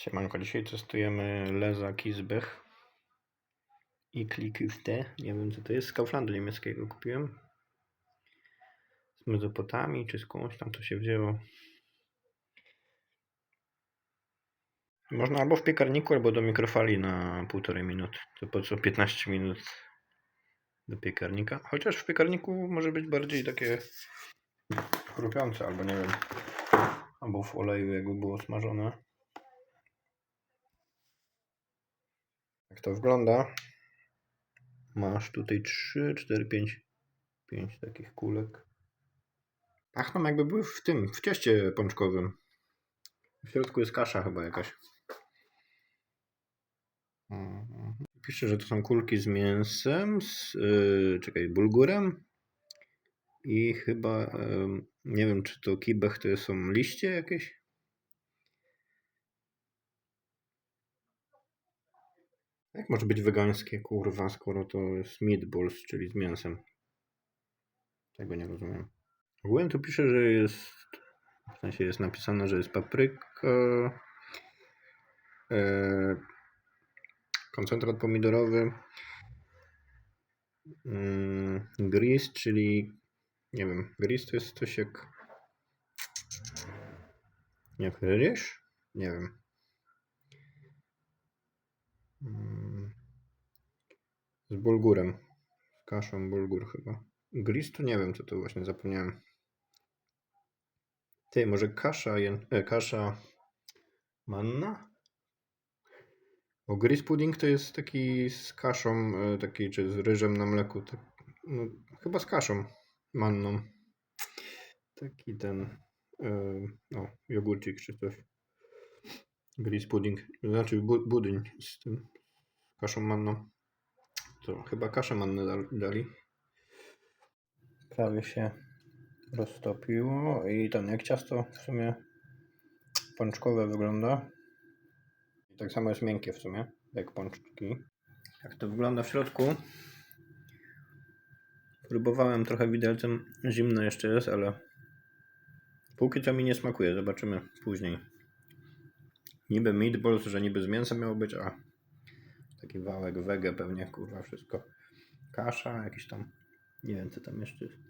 Siemanko, dzisiaj testujemy Leza Kisbech i Kliküste. Nie wiem co to jest, z Kauflandu niemieckiego kupiłem. Z mezopotami czy skądś tam to się wzięło. Można albo w piekarniku, albo do mikrofali na półtorej minuty. To po co 15 minut do piekarnika. Chociaż w piekarniku może być bardziej takie chrupiące, albo nie wiem. Albo w oleju jakby było smażone. Jak to wygląda? Masz tutaj 3, 4, 5, 5 takich kulek. Pachną jakby były w tym, w cieście pączkowym. W środku jest kasza chyba jakaś. Mhm. Pisze, że to są kulki z mięsem, z, yy, czekaj, bulgurem i chyba, yy, nie wiem czy to kibech to są liście jakieś. Jak może być wegańskie, kurwa, skoro to jest meatballs, czyli z mięsem? Tego nie rozumiem. Ogólnie tu pisze, że jest, w sensie jest napisane, że jest papryka, e, koncentrat pomidorowy, mm, gris, czyli nie wiem, gris to jest coś jak jak ryż? Nie wiem. Mm, Z bulgurem. Z kaszą bulgur chyba. Gris to nie wiem, co to właśnie zapomniałem. Ty, może kasza, e, kasza manna? Bo gris pudding to jest taki z kaszą, e, taki czy z ryżem na mleku. Tak, no, chyba z kaszą manną. Taki ten, e, o, jogurcik czy coś. Gris pudding, znaczy bu budyń z tym kaszą manną. To chyba kaszę mannę dal- dali. Prawie się roztopiło i ten jak ciasto w sumie pączkowe wygląda. I tak samo jest miękkie w sumie, jak pączki. Jak to wygląda w środku? Próbowałem trochę widelcem, zimno jeszcze jest, ale póki co mi nie smakuje, zobaczymy później. Niby meatballs, że niby z mięsem miało być, a taki wałek wege pewnie, kurwa, wszystko. Kasza, jakiś tam, nie wiem co tam jeszcze jest.